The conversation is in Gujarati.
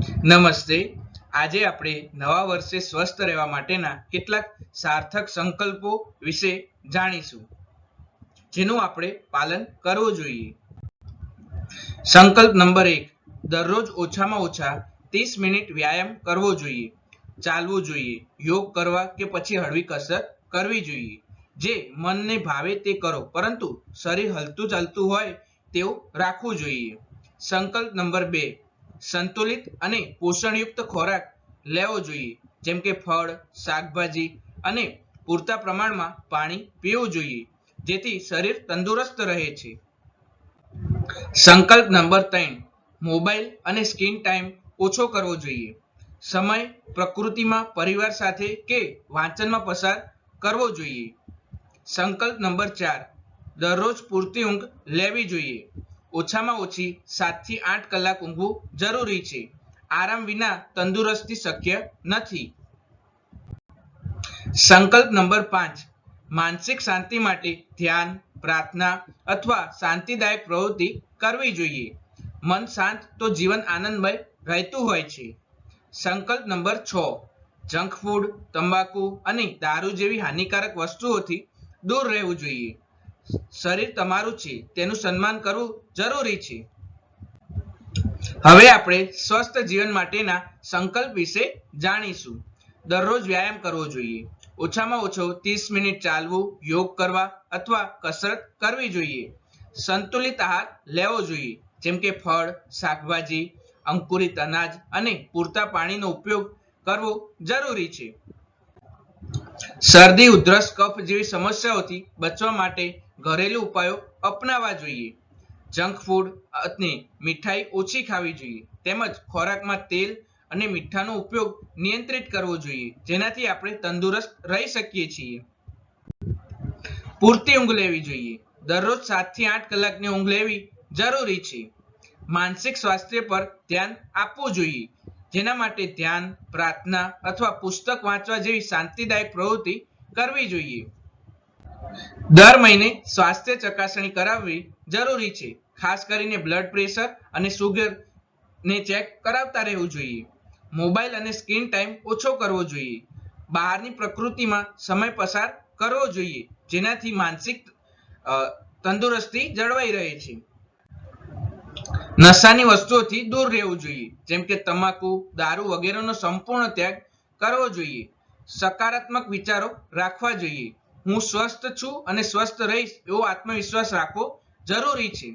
નમસ્તે. આજે આપણે નવા વર્ષે સ્વસ્થ રહેવા માટેના કેટલાક સાર્થક સંકલ્પો વિશે જાણીશું, જેનું આપણે પાલન કરવું જોઈએ. સંકલ્પ નંબર એક, દરરોજ ઓછામાં ઓછા ત્રીસ મિનિટ વ્યાયામ કરવો જોઈએ. ચાલવું જોઈએ, યોગ કરવા કે પછી હળવી કસરત કરવી જોઈએ. જે મનને ભાવે તે કરો, પરંતુ શરીર હલતું ચાલતું હોય તેવું રાખવું જોઈએ. સંકલ્પ નંબર બે સંતુલિત અને પોષણયુક્ત ખોરાક લેવો જોઈએ. જેમ કે ફળ, શાકભાજી અને પૂરતા પ્રમાણમાં પાણી પીવું જોઈએ, જેથી શરીર તંદુરસ્ત રહે છે. સંકલ્પ નંબર ત્રણ, મોબાઈલ અને સ્ક્રીન ટાઈમ ઓછો કરવો જોઈએ. સમય પ્રકૃતિમાં પરિવાર સાથે કે વાંચનમાં પસાર કરવો જોઈએ. સંકલ્પ નંબર ચાર, દરરોજ પૂરતી ઊંઘ લેવી જોઈએ. ઓછામાં ઓછી સાતથી આઠ કલાક ઊંઘવું જરૂરી છે. આરામ વિના તંદુરસ્તી શક્ય નથી. સંકલ્પ નંબર પાંચ. માનસિક શાંતિ માટે ધ્યાન, પ્રાર્થના અથવા શાંતિદાયક પ્રવૃત્તિ કરવી જોઈએ. મન શાંત તો જીવન આનંદમય રહેતું હોય છે. સંકલ્પ નંબર છ. જંક ફૂડ, તંબાકુ અને દારૂ જેવી હાનિકારક વસ્તુઓથી દૂર રહેવું જોઈએ. શરીર તમારું છે, તેનું સન્માન કરવું જરૂરી છે. હવે આપણે સ્વસ્થ જીવન માટેના સંકલ્પ વિશે જાણીશું. દરરોજ વ્યાયામ કરવો જોઈએ. ઓછામાં ઓછો ત્રીસ મિનિટ ચાલવું, યોગ કરવા અથવા કસરત કરવી જોઈએ. સંતુલિત આહાર લેવો જોઈએ, જેમ કે ફળ, શાકભાજી, અંકુરિત અનાજ અને પૂરતા પાણીનો ઉપયોગ કરવો જરૂરી છે. શરદી, ઉધરસ, કફ જેવી સમસ્યાઓથી બચવા માટે ઘરેલું ઉપાયો અપનાવવા જોઈએ. જંક ફૂડ અને મીઠાઈ ઓછી ખાવી જોઈએ. તેમજ ખોરાકમાં તેલ અને મીઠાનો ઉપયોગ નિયંત્રિત કરવો જોઈએ. જેનાથી આપણે તંદુરસ્ત રહી શકીએ છીએ. પૂરતી ઊંઘ લેવી જોઈએ. દરરોજ સાતથી આઠ કલાકની ઊંઘ લેવી જરૂરી છે. માનસિક સ્વાસ્થ્ય પર ધ્યાન આપવું જોઈએ. જેના માટે ધ્યાન, પ્રાર્થના અથવા પુસ્તક વાંચવા જેવી શાંતિદાયક પ્રવૃત્તિ કરવી જોઈએ. દર મહિને સ્વાસ્થ્ય ચકાસણી કરાવવી જરૂરી છે. ખાસ કરીને બ્લડ પ્રેશર અને સુગર ને ચેક કરાવતા રહેવું જોઈએ. મોબાઈલ અને સ્ક્રીન ટાઈમ ઓછો કરવો જોઈએ. બહારની પ્રકૃતિમાં સમય પસાર કરવો જોઈએ, જેનાથી માનસિક તંદુરસ્તી જળવાઈ રહે છે. નશાની વસ્તુઓથી દૂર રહેવું જોઈએ, જેમ કે તમાકુ, દારૂ વગેરેનો સંપૂર્ણ ત્યાગ કરવો જોઈએ. સકારાત્મક વિચારો રાખવા જોઈએ. હું સ્વસ્થ છું અને સ્વસ્થ રહીશ એવો આત્મવિશ્વાસ રાખવો જરૂરી છે.